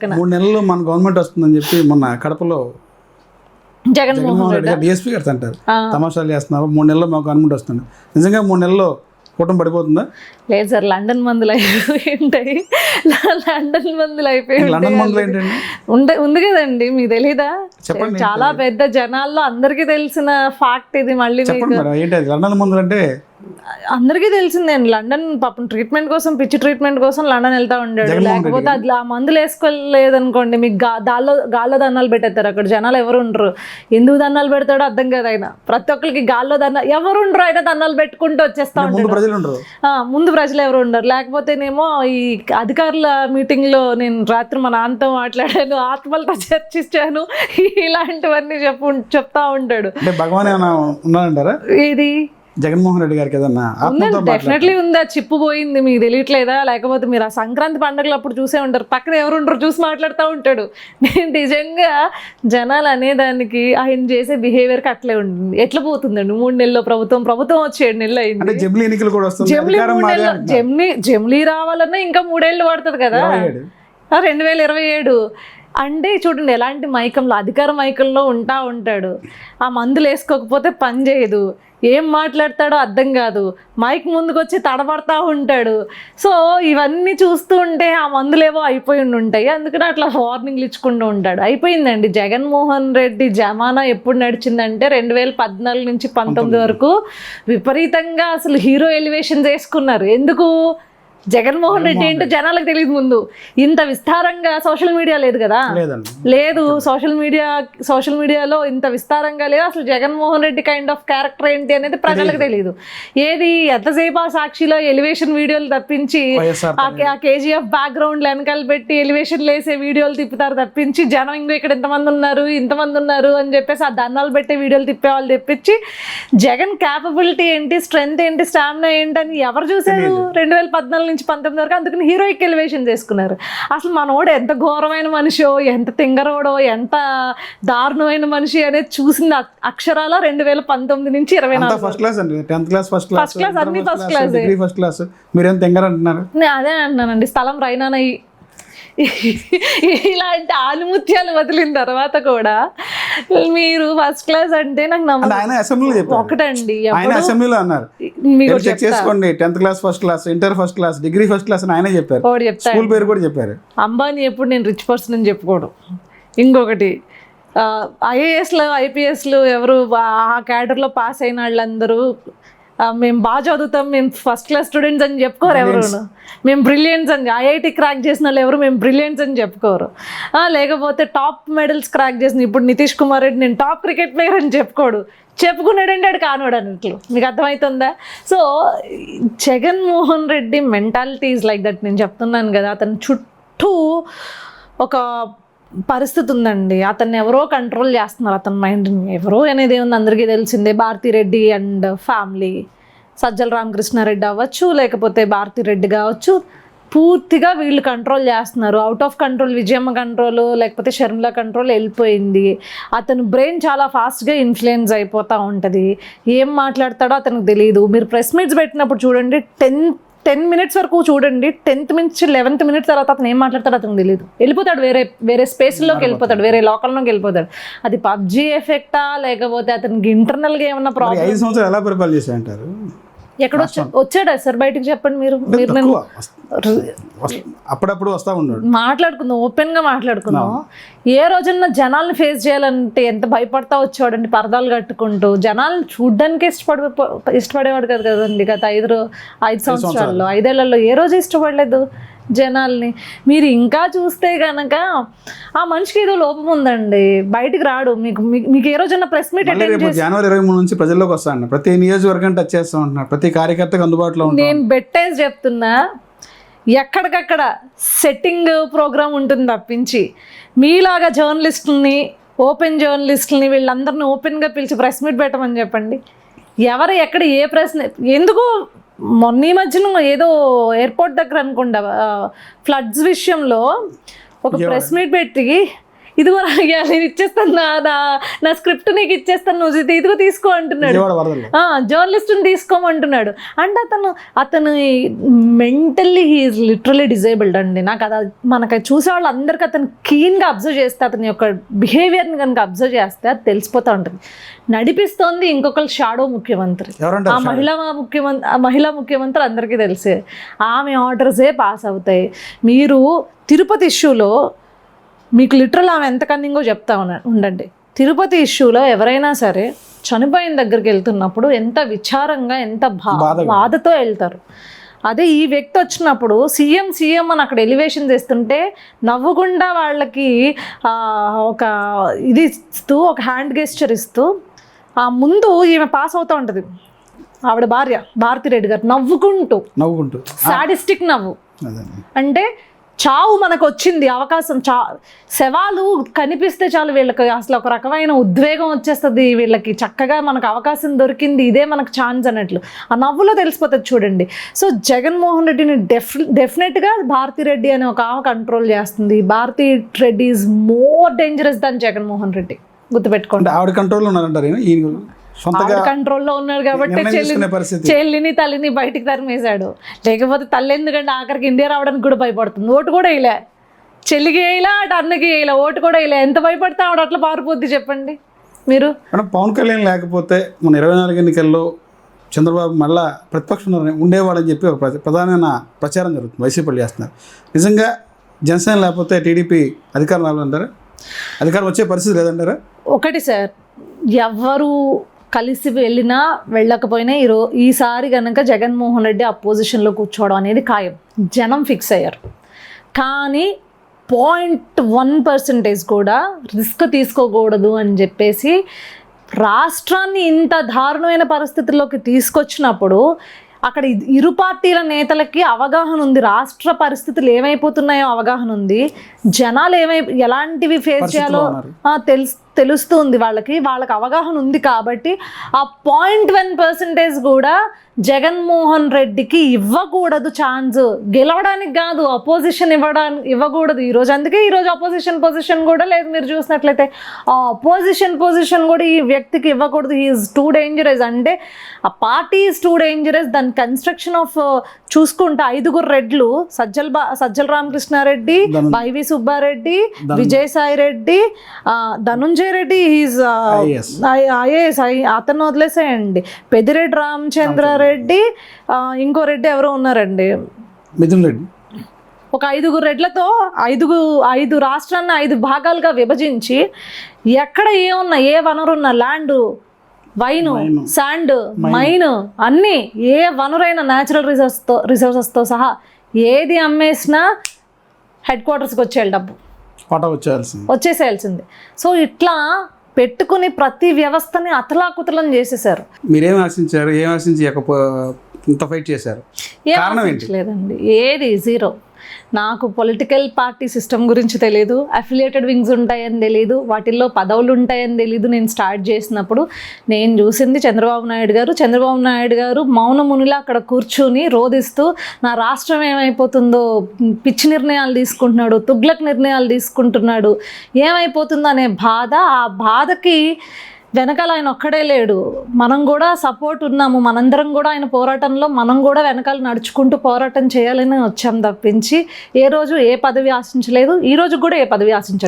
మూడు నెలలు మన గవర్నమెంట్ వస్తుందని చెప్పి మొన్న కడపలో జగన్మోహన్ రెడ్డి గారు డిఎస్పీ గారు అంటారు. తమాషాలు చేస్తున్నారు. మూడు నెలల్లో మాకు గవర్నమెంట్ వస్తుంది. నిజంగా మూడు నెలల్లో కూటమి పడిపోతుందా? లేదు సార్ లండన్ మందులు అయిపోయి ఉంటాయి లండన్ మందులు అయిపోయి లండన్. మందులు ఏంటండి? ఉండే ఉంది కదండి మీకు తెలీదా? చెప్పండి. చాలా పెద్ద జనాల్లో అందరికీ తెలిసిన ఫాక్ట్ ఇది మళ్ళీ చెప్పండి ఏంటి లండన్ మందులు అంటే అందరికీ తెలిసిందేండి లండన్ పాపం ట్రీట్మెంట్ కోసం పిచ్చి ట్రీట్మెంట్ కోసం లండన్ వెళ్తా ఉండాడు లేకపోతే అది ఆ మందులు వేసుకోలేదనుకోండి మీకు గా దాల్లో గాల్లో దన్నాలు పెట్టేస్తారు అక్కడ జనాలు ఎవరు ఉండరు. ఎందుకు దన్నాలు పెడతాడో అర్థం కాదు ఆయన. ప్రతి ఒక్కరికి గాల్లో దన్న ఎవరు ఉండరు ఆయన దన్నాలు పెట్టుకుంటూ వచ్చేస్తా ఆ, ముందు ప్రజలు ఎవరు ఉండరు. లేకపోతేనేమో ఈ అధికారుల మీటింగ్లో నేను రాత్రి మా నాన్నతో మాట్లాడాను ఆత్మలతో చర్చించాను ఇలాంటివన్నీ చెప్పు చెప్తా ఉంటాడు. భగవాన్ ఇది జగన్మోహన్ రెడ్డి గారికి ఏదన్నా డెఫినెట్లీ ఉందా? చిప్పు పోయింది మీకు తెలియట్లేదా? లేకపోతే మీరు ఆ సంక్రాంతి పండుగలు అప్పుడు చూసే ఉంటారు. పక్కన ఎవరు ఉండరు చూసి మాట్లాడుతూ ఉంటాడు. నేను నిజంగా జనాలు అనేదానికి ఆయన చేసే బిహేవియర్కి అట్లే ఉంటుంది. ఎట్లా పోతుందండి? మూడు నెలల్లో ప్రభుత్వం ప్రభుత్వం వచ్చి ఏడు నెలలు అయింది. జమిలీ ఎన్నికలు కూడా వస్తుంది. జమ్లీ. జమ్లీ జమ్లీ రావాలన్నా ఇంకా మూడేళ్ళు పడుతుంది కదా. రెండు వేల ఇరవై ఏడు. అంటే చూడండి ఎలాంటి మైకంలో అధికార మైకంలో ఉంటా ఉంటాడు. ఆ మందులు వేసుకోకపోతే పని చేయదు. ఏం మాట్లాడతాడో అర్థం కాదు. మైక్ ముందుకు వచ్చి తడబడతా ఉంటాడు. సో ఇవన్నీ చూస్తూ ఉంటే ఆ మందులేవో అయిపోయి ఉంటాయి అందుకని అట్లా వార్నింగ్లు ఇచ్చుకుంటూ ఉంటాడు. అయిపోయిందండి. జగన్మోహన్ రెడ్డి జమానా ఎప్పుడు నడిచిందంటే రెండు వేల పద్నాలుగు నుంచి పంతొమ్మిది వరకు విపరీతంగా అసలు హీరో ఎలివేషన్ చేసుకున్నారు ఎందుకు? జగన్మోహన్ రెడ్డి ఏంటో జనాలకు తెలియదు ముందు. ఇంత విస్తారంగా సోషల్ మీడియా లేదు కదా? లేదు సోషల్ మీడియా సోషల్ మీడియాలో ఇంత విస్తారంగా లేదు. అసలు Jaganmohan Reddy kind of character ఏంటి అనేది ప్రజలకు తెలియదు. ఏది ఎంతసేపు ఆ సాక్షిలో ఎలివేషన్ వీడియోలు తప్పించి ఆ కేజీఎఫ్ బ్యాక్గ్రౌండ్ వెనకాల పెట్టి ఎలివేషన్ లేసే వీడియోలు తిప్పుతారు తప్పించి జనం ఇంకా ఇక్కడ ఇంతమంది ఉన్నారు ఇంతమంది ఉన్నారు అని చెప్పేసి ఆ దండాలు పెట్టే వీడియోలు తిప్పే వాళ్ళు తెప్పించి జగన్ క్యాపబిలిటీ ఏంటి స్ట్రెంగ్త్ ఏంటి స్టామినా ఏంటి అని ఎవరు చూసారు రెండు వేల పద్నాలుగు నుంచి పంతొమ్మిది వరకు అందుకని హీరోయిక్ ఎలివేషన్ చేసుకున్నారు. అసలు మనోడు ఎంత ఘోరమైన మనిషో ఎంత తింగరోడో ఎంత దారుణమైన మనిషి అనేది చూసింది అక్షరాల రెండు వేల పంతొమ్మిది నుంచి ఇరవై నాలుగు ఫస్ట్ క్లాస్ అండి. Tenth class first class First class, అన్ని. Degree first class. మీరేం తెంగారు అంటున్నారు నేను అదే అంటున్నానండి స్థలం రైనానయ్యి ఇలాంటి ఆలుముత్యాలు వదిలిన తర్వాత కూడా మీరు ఫస్ట్ క్లాస్ అంటే నాకు ఆయన అసెంబ్లీలో చెప్పారు. ఒకటండి ఆయన అసెంబ్లీలో అన్నారు. మీరు చెక్ చేసుకోండి tenth class first class inter first class degree first class అని ఆయనే చెప్పారు. స్కూల్ పేరు కూడా చెప్పారు. అంబానీ ఎప్పుడు నేను రిచ్ పర్సన్ అని చెప్పుకోవడం ఇంకొకటి ఐఏఎస్లు ఐపీఎస్లు ఎవరు ఆ క్యాడర్లో పాస్ అయిన వాళ్ళందరూ మేము బాగా చదువుతాం మేము ఫస్ట్ క్లాస్ స్టూడెంట్స్ అని చెప్పుకోరు ఎవరు. మేము బ్రిలియంట్స్ అని ఐఐటి క్రాక్ చేసిన వాళ్ళు ఎవరు మేము బ్రిలియంట్స్ అని చెప్పుకోరు. లేకపోతే టాప్ మెడల్స్ క్రాక్ చేసిన ఇప్పుడు నితీష్ కుమార్ రెడ్డి నేను టాప్ క్రికెట్ ప్లేయర్ అని చెప్పుకోడు. చెప్పుకున్నాడంటే ఆడు కానోడు అన్నట్లు. మీకు అర్థమవుతుందా so Jaganmohan Reddy mentality is like that నేను చెప్తున్నాను కదా అతని చుట్టూ ఒక పరిస్థితి ఉందండి. అతన్ని ఎవరో కంట్రోల్ చేస్తున్నారు అతని మైండ్ని ఎవరో అనేది ఏముంది? అందరికీ తెలిసిందే భారతిరెడ్డి అండ్ ఫ్యామిలీ సజ్జల రామకృష్ణారెడ్డి అవ్వచ్చు లేకపోతే భారతిరెడ్డి కావచ్చు పూర్తిగా వీళ్ళు కంట్రోల్ చేస్తున్నారు. Out of control Vijayamma control లేకపోతే షర్మిల కంట్రోల్ వెళ్ళిపోయింది. అతను బ్రెయిన్ చాలా ఫాస్ట్గా ఇన్ఫ్లుయెన్స్ అయిపోతూ ఉంటుంది. ఏం మాట్లాడతాడో అతనికి తెలియదు మీరు ప్రెస్ మీట్స్ పెట్టినప్పుడు చూడండి టెన్ టెన్ మినిట్స్ వరకు చూడండి. టెన్త్ మినిట్స్ లెవెన్త్ మినిట్స్ తర్వాత అతను ఏం మాట్లాడతాడో అతనికి తెలియదు వెళ్ళిపోతాడు వేరే వేరే స్పేస్లోకి వెళ్ళిపోతాడు. వేరే లోకల్లోకి వెళ్ళిపోతాడు. అది పబ్జీ ఎఫెక్టా లేకపోతే అతనికి ఇంటర్నల్గా ఏమన్నా మరి ప్రాబ్లం ఐదు సంవత్సరాలు ఎలా చేశారంటారు ఎక్కడ వచ్చా వచ్చాడా సార్? బయటికి చెప్పండి మీరు. మీరు అప్పుడప్పుడు వస్తా ఉన్నాడు. మాట్లాడుకుందాం ఓపెన్గా మాట్లాడుకుందాం ఏ రోజున జనాల్ని ఫేస్ చేయాలంటే ఎంత భయపడతా వచ్చేవాడండి పరదాలు కట్టుకుంటూ. జనాలను చూడ్డానికి ఇష్టపడే ఇష్టపడేవాడు కదా కదండి గత ఐదు ఐదు సంవత్సరాల్లో ఐదేళ్ళలో ఏ రోజు ఇష్టపడలేదు జనాల్ని. మీరు ఇంకా చూస్తే గనక ఆ మనిషికి ఏదో లోపం ఉందండి. బయటికి రాడు. మీకు మీకు- ఏ రోజున ప్రెస్ మీట్ జనవరి ఇరవై మూడు నుంచి ప్రజల్లోకి వస్తాను ప్రతి నియోజకవర్గం టచ్ చేస్తూ ఉంటున్నారు. ప్రతి కార్యకర్తకు అందుబాటులో నేను బెట్టేసి చెప్తున్నా ఎక్కడికక్కడ సెట్టింగ్ ప్రోగ్రామ్ ఉంటుంది తప్పించి. మీలాగా జర్నలిస్టుల్ని ఓపెన్ జర్నలిస్టుల్ని వీళ్ళందరినీ ఓపెన్గా పిలిచి ప్రెస్ మీట్ పెట్టమని చెప్పండి. ఎవరు ఎక్కడ ఏ ప్రశ్న ఎందుకు మొన్న ఈ మధ్యన ఏదో ఎయిర్పోర్ట్ దగ్గర అనుకుంటా ఫ్లడ్స్ విషయంలో ఒక ప్రెస్ మీట్ పెట్టి ఇదిగో రాయ్యా నేను ఇచ్చేస్తాను నా నా నా స్క్రిప్ట్ నీకు ఇచ్చేస్తాను నువ్వు ఇది- ఇదిగో తీసుకో అంటున్నాడు. జర్నలిస్ట్ని తీసుకోమంటున్నాడు. అంటే అతను అతను మెంటల్లీ హీఈస్ లిటరలీ డిజేబుల్డ్ అండి. నాకు అది మనకి చూసే వాళ్ళు అందరికీ అతను కీన్గా అబ్జర్వ్ చేస్తే అతని యొక్క బిహేవియర్ని కనుక అబ్జర్వ్ చేస్తే అది తెలిసిపోతూ ఉంటుంది. నడిపిస్తోంది ఇంకొకరు షాడో ముఖ్యమంత్రి. ఆ మహిళా ముఖ్యమంత్రి ఆ మహిళా ముఖ్యమంత్రి అందరికీ తెలిసే. ఆమె ఆర్డర్సే పాస్ అవుతాయి. మీరు తిరుపతి ఇష్యూలో మీకు లిటరల్ ఆమె ఎంత కన్నింగో చెప్తా ఉన్నా ఉండండి. తిరుపతి ఇష్యూలో ఎవరైనా సరే చనిపోయిన దగ్గరికి వెళ్తున్నప్పుడు ఎంత విచారంగా ఎంత. బాధతో వెళ్తారు. అదే ఈ వ్యక్తి వచ్చినప్పుడు సీఎం సీఎం అని అక్కడ ఎలివేషన్ చేస్తుంటే నవ్వుకుండా వాళ్ళకి ఒక ఇది ఇస్తూ ఒక హ్యాండ్ గెస్చర్ ఇస్తూ ఆ ముందు ఈమె పాస్ అవుతూ ఉంటుంది. ఆవిడ భార్య భారతిరెడ్డి గారు నవ్వుకుంటూ. నవ్వుకుంటూ. సాడిస్టిక్ నవ్వు. అంటే చావు మనకు వచ్చింది అవకాశం చా శవాలు కనిపిస్తే చాలు వీళ్ళకి అసలు ఒక రకమైన ఉద్వేగం వచ్చేస్తుంది వీళ్ళకి. చక్కగా మనకు అవకాశం దొరికింది ఇదే మనకు ఛాన్స్ అన్నట్లు. ఆ నవ్వులో తెలిసిపోతుంది చూడండి. సో జగన్మోహన్ రెడ్డిని డెఫ్ డెఫినెట్గా భారతిరెడ్డి అనే ఒక ఆమె కంట్రోల్ చేస్తుంది. Bharathi Reddy is more dangerous than Jaganmohan Reddy. గుర్తుపెట్టుకోండి. ఆవిడ కంట్రోల్లో ఉన్నారంటారు ఈయన? సొంతగా కంట్రోల్లో ఉన్నాడు కాబట్టి చెల్లిని తల్లిని బయటికి తరిమేశాడు. లేకపోతే తల్లి ఎందుకంటే ఆఖరికి ఇండియా రావడానికి కూడా భయపడుతుంది. ఓటు కూడా వేయలే. చెల్లికి వేయలే అటు అన్నకి వేయలే ఓటు కూడా వేయలే. ఎంత భయపడితే ఆవిడ అట్లా పారిపోద్ది చెప్పండి మీరు? మేడం పవన్ కళ్యాణ్ లేకపోతే మన ఇరవై నాలుగు ఎన్నికల్లో చంద్రబాబు మళ్ళా ప్రతిపక్షంలో ఉండేవాడని చెప్పి ఒక ప్ర- ప్రధానమైన ప్రచారం జరుగుతుంది. వైసీపీలు చేస్తున్నారు. నిజంగా జనసేన లేకపోతే టీడీపీ అధికారం రావాలంటారా అధికారం వచ్చే పరిస్థితి లేదంటారా? ఒకటి సార్ ఎవరు కలిసి వెళ్ళినా వెళ్ళకపోయినా ఈరో ఈసారి కనుక జగన్మోహన్ రెడ్డి అపోజిషన్లో కూర్చోవడం అనేది ఖాయం. జనం ఫిక్స్ అయ్యారు. కానీ పాయింట్ వన్ పర్సెంటేజ్ కూడా రిస్క్ తీసుకోకూడదు అని చెప్పేసి రాష్ట్రాన్ని ఇంత దారుణమైన పరిస్థితుల్లోకి తీసుకొచ్చినప్పుడు అక్కడ ఇరు పార్టీల నేతలకి అవగాహన ఉంది. రాష్ట్ర పరిస్థితులు ఏమైపోతున్నాయో అవగాహన ఉంది. జనాలు ఏమై ఎలాంటివి ఫేస్ చేయాలో తెలుసు తెలుస్తుంది వాళ్ళకి వాళ్ళకి అవగాహన ఉంది కాబట్టి ఆ పాయింట్ వన్ పర్సెంటేజ్ కూడా జగన్మోహన్ రెడ్డికి ఇవ్వకూడదు ఛాన్స్. గెలవడానికి కాదు అపోజిషన్ ఇవ్వడానికి ఇవ్వకూడదు. ఈరోజు అందుకే ఈరోజు అపోజిషన్ పొజిషన్ కూడా లేదు మీరు చూసినట్లయితే. ఆ అపోజిషన్ పొజిషన్ కూడా ఈ వ్యక్తికి ఇవ్వకూడదు. ఈజ్ టూ డేంజరస్ అంటే ఆ పార్టీ ఈజ్ టూ డేంజరస్ దాని కన్స్ట్రక్షన్ ఆఫ్ చూసుకుంటే ఐదుగురు రెడ్లు సజ్జల బా Sajjala Ramakrishna Reddy YV Subba Reddy Vijayasai Reddy Dhanunjaya Reddy is. IAS అతను వదిలేసేయండి. పెదిరెడ్డి రామచంద్రారెడ్డి ఆ, ఇంకో రెడ్డి ఎవరో ఉన్నారండి. మిథున్ రెడ్డి. ఒక ఐదుగురు రెడ్లతో ఐదుగు ఐదు రాష్ట్రాన్ని ఐదు భాగాలుగా విభజించి ఎక్కడ ఏమున్నా ఏ వనరున్నా ల్యాండ్ వైను శాండ్ మైన్. అన్నీ ఏ వనరైన న్యాచురల్ రిసోర్స్తో రిసోర్సెస్తో సహా ఏది అమ్మేసినా హెడ్ క్వార్టర్స్కి వచ్చేయాలి డబ్బు. వచ్చేయాల్సింది. వచ్చేసేయాల్సిందే. సో ఇట్లా పెట్టుకుని ప్రతి వ్యవస్థని అతలాకుతలం చేసేసారు మీరేం ఆశించారు? ఏం ఆశించి ఇంత ఫైట్ చేశారు? కారణం ఏంటి? ఆశించలేదండి. ఏది జీరో నాకు పొలిటికల్ పార్టీ సిస్టమ్ గురించి తెలియదు అఫిలియేటెడ్ వింగ్స్ ఉంటాయని తెలియదు వాటిల్లో పదవులు ఉంటాయని తెలియదు నేను స్టార్ట్ చేసినప్పుడు. నేను చూసింది చంద్రబాబు నాయుడు గారు. చంద్రబాబు నాయుడు గారు మౌనమునిలా అక్కడ కూర్చుని రోధిస్తూ నా రాష్ట్రం ఏమైపోతుందో పిచ్చి నిర్ణయాలు తీసుకుంటున్నాడు తుగ్లక్ నిర్ణయాలు తీసుకుంటున్నాడు ఏమైపోతుందో అనే బాధ ఆ బాధకి వెనకాల ఆయన ఒక్కడే లేడు. మనం కూడా సపోర్ట్ ఉన్నాము. మనందరం కూడా ఆయన పోరాటంలో మనం కూడా వెనకాల నడుచుకుంటూ పోరాటం చేయాలని వచ్చాం తప్పించి ఏ రోజు ఏ పదవి ఆశించలేదు. ఈ రోజు కూడా ఏ పదవి ఆశించట్లేదు.